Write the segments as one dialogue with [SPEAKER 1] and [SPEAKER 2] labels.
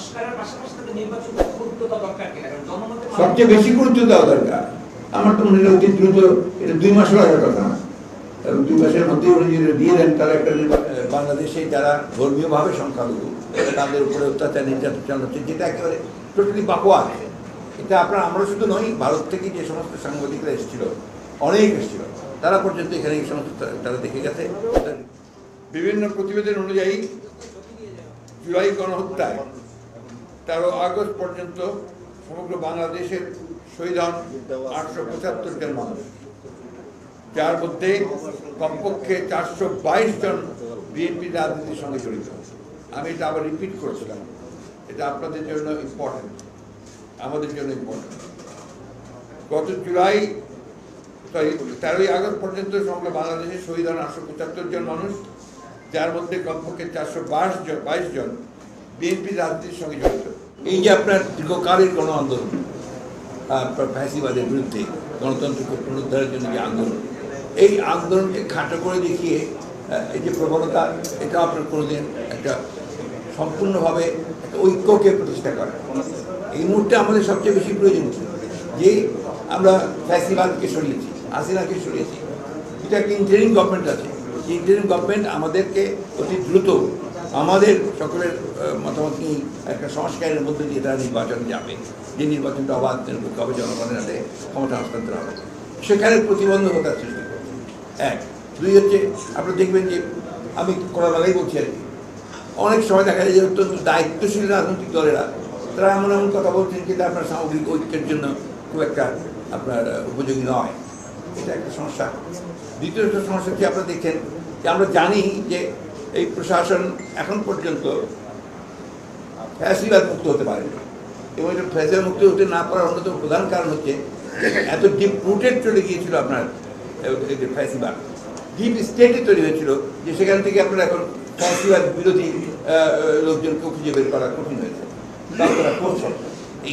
[SPEAKER 1] সংস্কারের পাশাপাশি তাদের নির্বাচনটা গুরুত্ব দেওয়া দরকার কিনা? কারণ জনমতে
[SPEAKER 2] সবচেয়ে বেশি গুরুত্ব দেওয়া দরকার। আমার তো মনে হয় অতি দ্রুত এটা দুই মাস লাগার কথা না। দুই মাসের মধ্যে উনি যদি দিয়ে দেন তাহলে একটা বাংলাদেশে যারা ধর্মীয়ভাবে সংখ্যালঘু তাদের উপরে অত্যাচার নির্যাতন চালানো হচ্ছে যেটা একেবারে টোটালি বাকোয়া এটা আপনার আমরা শুধু নই ভারত থেকে যে সমস্ত সাংবাদিকরা এসেছিল অনেক এসেছিল তারা পর্যন্ত এখানে এই সমস্ত তারা দেখে গেছে। বিভিন্ন প্রতিবেদন অনুযায়ী জুলাই গণহত্যায় তেরো আগস্ট পর্যন্ত সমগ্র বাংলাদেশের শহীদ হন আটশো পঁচাত্তর জন মানুষ। যার মধ্যে কমপক্ষে চারশো বাইশ জন বিএনপি রাজনীতির সঙ্গে জড়িত। আমি এটা আবার রিপিট করেছিলাম। এটা আপনাদের জন্য ইম্পর্টেন্ট আমাদের জন্য ইম্পর্টেন্ট গত জুলাই, সরি, তেরোই আগস্ট পর্যন্ত সমগ্র বাংলাদেশে শহীদ হন আটশো পঁচাত্তর জন মানুষ, যার মধ্যে কমপক্ষে চারশো বাইশ জন বাইশ জন বিএনপি রাজনীতির সঙ্গে জড়িত। এই যে আপনার দীর্ঘকালের গণ আন্দোলন ফ্যাসিবাদের বিরুদ্ধে গণতন্ত্রকে পুনরুদ্ধারের জন্য যে আন্দোলন, এই আন্দোলনকে খাটো করে দেখিয়ে এই যে প্রবণতা, এটা আপনার কোনোদিন একটা সম্পূর্ণভাবে একটা ঐক্যকে প্রতিষ্ঠা করে। এই মুহূর্তে আমাদের সবচেয়ে বেশি প্রয়োজন যে আমরা ফ্যাসিবাদকে সরিয়েছি, হাসিনাকে সরিয়েছি। এটা একটা ইন্টারিম গভর্নমেন্ট আছে। এই ইন্টারিম গভর্নমেন্ট আমাদেরকে অতি দ্রুত আমাদের সকলের মতামত নিয়ে একটা সংস্কারের মধ্যে দিয়ে তারা নির্বাচন যাবে। যে নির্বাচনটা অবাধ, নিরপেক্ষ হবে, জনগণের হাতে ক্ষমতা হস্তান্তর হবে। সেখানে প্রতিবন্ধকতার সৃষ্টি করছে এক। দুই হচ্ছে, আপনি দেখবেন যে, আমি খোলামেলাই বলছি আর কি। অনেক সময় দেখা যায় যে অত্যন্ত দায়িত্বশীল রাজনৈতিক দলেরা, তারা এমন এমন কথা বলছেন যেটা আপনার সামগ্রিক ঐক্যের জন্য খুব একটা আপনার উপযোগী নয়। এটা একটা সমস্যা। দ্বিতীয় একটা সমস্যা কি আপনারা দেখছেন যে আমরা জানি যে এই প্রশাসন এখন পর্যন্ত ফ্যাসিবাদ মুক্ত হতে পারেনি। এবং এটা ফ্যাসিবাদ মুক্ত হতে না পারার অন্যতম প্রধান কারণ হচ্ছে এত ডিপ রুটেড চলে গিয়েছিল আপনার ফ্যাসিবাদ। ডিপ স্টেটে তৈরি হয়েছিল যে সেখান থেকে আপনার এখন ফ্যাসিবাদ বিরোধী লোকজনকে খুঁজে বের করা কঠিন হয়েছে।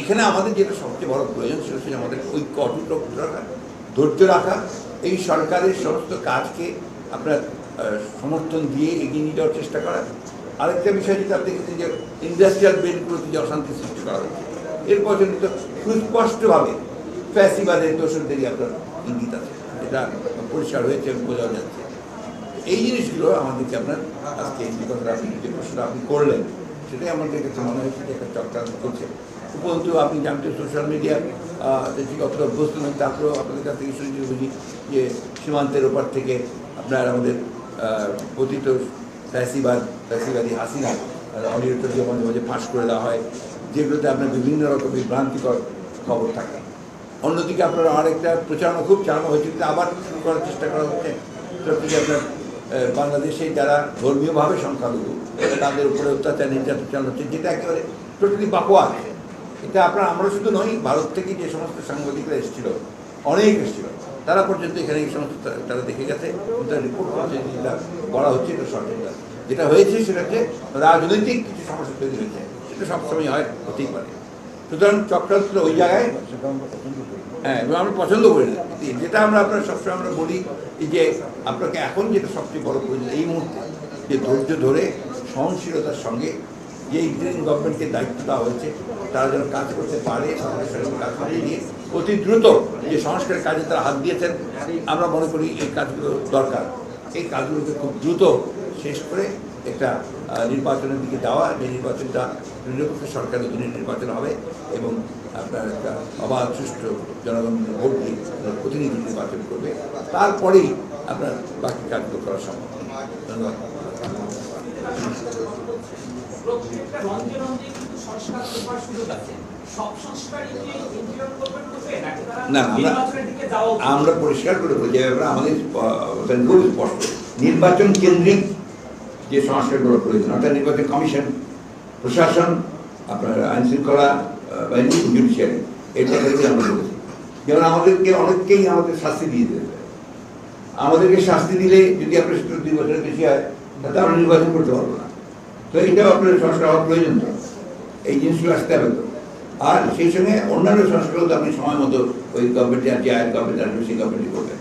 [SPEAKER 2] এখানে আমাদের যেটা সবচেয়ে বড় প্রয়োজন ছিল সেটা আমাদের ঐক্য অটুট রাখা ধৈর্য রাখা, এই সরকারের সমস্ত কাজকে আপনার সমর্থন দিয়ে এগিয়ে নিয়ে যাওয়ার চেষ্টা করা। আরেকটা বিষয় যেটা দেখেছেন যে ইন্ডাস্ট্রিয়াল বেল্টগুলোতে যে অশান্তি সৃষ্টি করা হচ্ছে এরপর কিন্তু সুস্পষ্টভাবে ফ্যাসিবাদের, দোষরদেরই আপনার ইঙ্গিত আছে এটা পরিষ্কার হয়েছে বোঝা যাচ্ছে। এই জিনিসগুলো আমাদেরকে আপনার আজকে এই কথাটা আপনি, যে প্রশ্নটা আপনি করলেন, সেটাই আমাদের কাছে মনে হয়েছে যে একটা চক্রান্ত করছে উপরন্তু আপনি জানতেন সোশ্যাল মিডিয়া ঠিক অতটা অভ্যস্ত নয়, তারপরেও আপনাদের কাছ থেকে শুনেছি বুঝি যে সীমান্তের ওপার থেকে আপনার আমাদের পতিত ফ্যাসিবাদ, ফ্যাসিবাদী হাসিনা অনিরুদ্ধ মাঝে মাঝে ফাঁস করে দেওয়া হয়, যেগুলোতে আপনার বিভিন্ন রকম বিভ্রান্তিকর খবর থাকে। অন্যদিকে আপনার আরেকটা প্রচারণা খুব চালানো হয়েছে, কিন্তু আবার শুরু করার চেষ্টা করা হচ্ছে। যে আপনার বাংলাদেশে যারা ধর্মীয়ভাবে সংখ্যালঘু, তাদের উপরে অত্যাচার, নির্যাতন চালানো হচ্ছে যেটা একেবারে টোটালি বাকোয়া এটা আপনার, আমরা শুধু নই, ভারত থেকে যে সমস্ত সাংবাদিকরা এসেছিল, অনেক এসেছিল। তারা পর্যন্ত এখানে এই সমস্ত তারা দেখে গেছে তারা রিপোর্ট করছে যেটা বলা হচ্ছে, এটা সঠিক না। যেটা হয়েছে সেটা হচ্ছে রাজনৈতিক কিছু সমস্যা তৈরি হয়েছে, সেটা সবসময় হয়, হতেই পারে সুতরাং চক্রান্ত ওই জায়গায় হ্যাঁ এবং আমরা পছন্দ করি না যেটা আমরা আপনার সবসময় আমরা বলি যে আপনাকে এখন যেটা সবচেয়ে বড় প্রয়োজন, এই মুহূর্তে যে ধৈর্য ধরে সহনশীলতার সঙ্গে যে ইন্টারিম গভর্নমেন্টকে দায়িত্ব দেওয়া হয়েছে, তারা যেন কাজ করতে পারে সরকারের সঙ্গে কাজ করে দিয়ে অতি দ্রুত যে সংস্কারের কাজে তারা হাত দিয়েছেন, আমরা মনে করি এই কাজগুলো দরকার। এই কাজগুলোকে খুব দ্রুত শেষ করে একটা নির্বাচনের দিকে যাওয়া, যে নির্বাচনটা নিরপেক্ষ সরকারের অধীনে নির্বাচন হবে এবং আপনার একটা অবাধ সুষ্ঠু জনগণ ভোট দিয়ে প্রতিনিধি নির্বাচন করবে। তারপরেই আপনার বাকি কাজগুলো করা সম্ভব। ধন্যবাদ।
[SPEAKER 1] প্রত্যেকটা রঞ্জে রঞ্জে কিন্তু সংস্কার করবার সুযোগ আছে।
[SPEAKER 2] না, আমরা- পরিষ্কার করে বলি যে আমরা আমাদের খুব স্পষ্ট। নির্বাচন কেন্দ্রিক যে সংস্কারগুলো প্রয়োজন অর্থাৎ নির্বাচন কমিশন প্রশাসন আপনার আইন শৃঙ্খলা বাহিনী জুডিশিয়ারি এটা ক্ষেত্রে আমরা বলেছি। যেমন আমাদেরকে অনেককেই আমাদের শাস্তি দিয়ে দেবে আমাদেরকে শাস্তি দিলে যদি আপনার দুই বছরের বেশি হয় তাহলে আমরা নির্বাচন করতে পারব না। তো এটাও আপনার সংস্কার হওয়া প্রয়োজন তো। এই জিনিসগুলো আসতে হবে তো। আর সেই সঙ্গে অন্যান্য সংস্কারও তো আপনি সময় মতো ওই গভর্নমেন্টে যে আয়ের গভর্নমেন্ট আসবে সেই গভর্নমেন্টই করবেন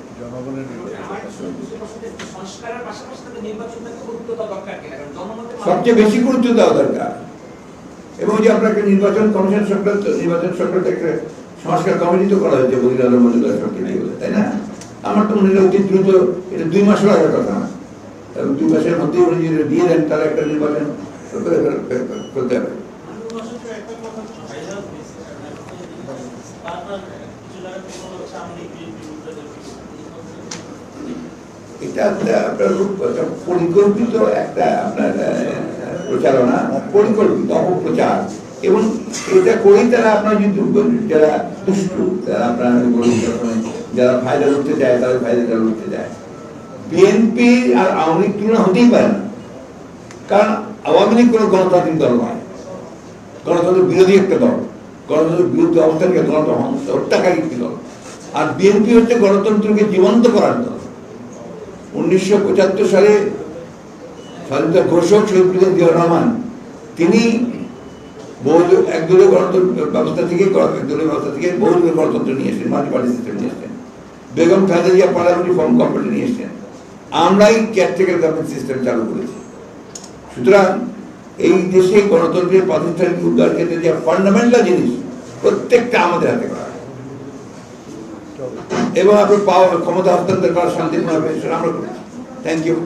[SPEAKER 2] সবচেয়ে বেশি গুরুত্ব দেওয়া দরকার। এবং যে আপনার একটা নির্বাচন কমিশন সংক্রান্ত নির্বাচন সংক্রান্ত একটা সংস্কার কমিটি তো করা হয়েছে বহির আলম মজুদার সরকার তাই না? আমার তো মনে হয় অতি দ্রুত এটা দুই মাসের আগের কথা না। দুই মাসের উনি যদি দিয়ে দেন, তাহলে একটা নির্বাচন করতে হবে পরিকল্পিত একটা আপনার প্রচারণা, পরিকল্পিত অপপ্রচার। এবং এটা করেই তারা আপনার যদি যারা দুষ্টু তারা আপনার যারা ফায়দা লুটতে চায়, তাদের ফায়দাটা লুটতে চায়। বিএনপি আর আওয়ামী লীগ তুলনা হতেই পারে না। কারণ আওয়ামী লীগ কোনো গণতান্ত্রিক দল নয়। গণতন্ত্র বিরোধী একটা দল। গণতন্ত্রের বিরুদ্ধে অবস্থানকে গণতন্ত্র হত্যাকারী একটি দল। আর বিএনপি হচ্ছে গণতন্ত্রকে জীবন্ত করার দল। উনিশশো পঁচাত্তর সালে স্বাধীনতা ঘোষক শহীদ জিয়াউর রহমান, তিনি বহু একদলীয় গণতন্ত্র ব্যবস্থা থেকে একদলীয় ব্যবস্থা থেকে বহুদলীয় গণতন্ত্র নিয়ে এসেছেন মাল্টি পার্টি সিস্টেম নিয়ে এসেছেন। Begum Khaleda Zia parliamentary form government নিয়ে এসেছেন। আমরাই কেয়ারটেকার গভর্নমেন্ট সিস্টেম চালু করেছি। সুতরাং এই দেশে গণতন্ত্রের প্রাতিষ্ঠানিক উদ্ধার ক্ষেত্রে যে ফান্ডামেন্টাল জিনিস প্রত্যেকটা আমাদের হাতে করা এবং আপনার পাওয়ার ক্ষমতা হস্তান্তর করার শান্তিপূর্ণ সেটা আমরা করেছি। Thank you